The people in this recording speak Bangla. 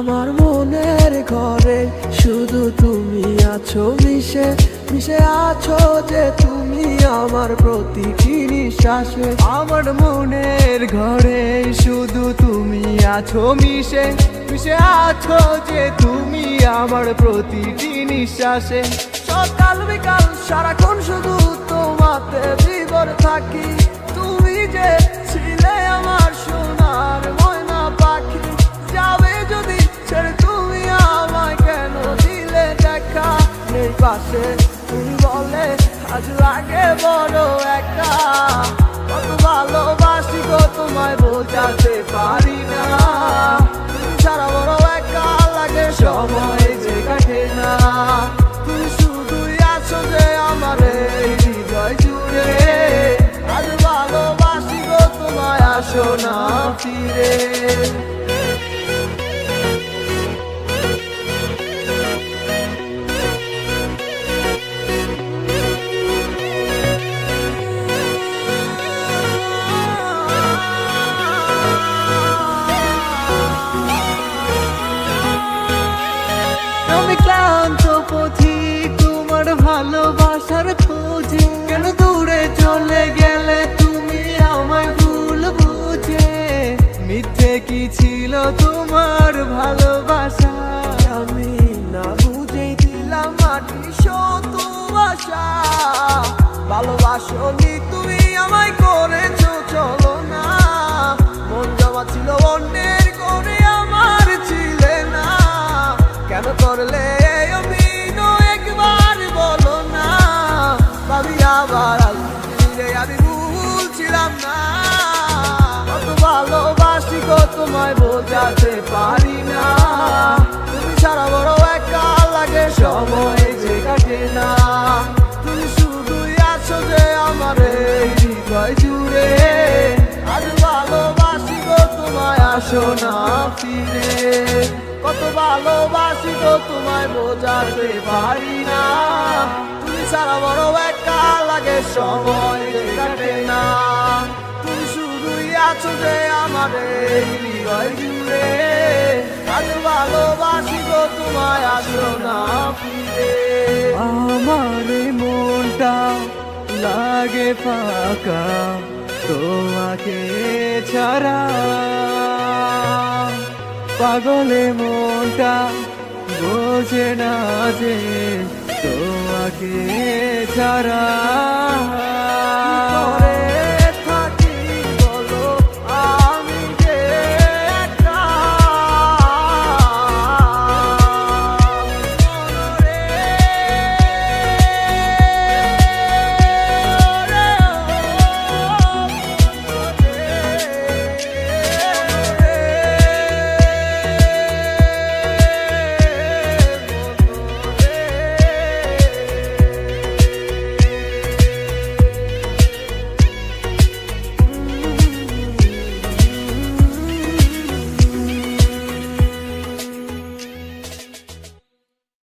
আমার মনের ঘরে শুধু তুমি আছো, মিশে মিশে আছো যে তুমি আমার প্রতিটি নিঃশ্বাসে। আমার মনের ঘরে শুধু তুমি আছো, মিশে মিশে আছো যে তুমি আমার প্রতিটি নিঃশ্বাসে। সকাল বিকাল, সারাক্ষণ শুধু তোমাতে বিবর থাকি। পাশে তুমি বলে আজ লাগে বড় একা কত ভালোবাসি গো তোমায় বোঝাতে পারি না। তুমি সারা বড় একা লাগে সময় যে কাটে না। তুমি শুধুই আছো যে আমার হৃদয় জুড়ে। আজ ভালোবাসি গো তোমায় আসো না ফিরে। ভালোবাসো তুমি আমায় করেছ, চলো না। মন জমা ছিল অন্যের করে আমার ছিলে না। কেন করলে একবার বলো না। ভাবি আবার আমি ভুলছিলাম না। কত ভালোবাসি গো, তোমায় বোঝাতে পারি আসো না ফিরে। কত ভালোবাসি গো তোমায় বোঝাতে পারি না। তুমি সারা বড় একা লাগে সময় কাটে না। তুমি শুধুই আছো যে হৃদয় জুড়ে। ভালোবাসি গো তোমায় আসো না ফিরে। আমার মনটা লাগে ফাঁকা, তোমাকে ছাড়া। পাগলে মনটা বোঝে না যে তোমাকে ছাড়া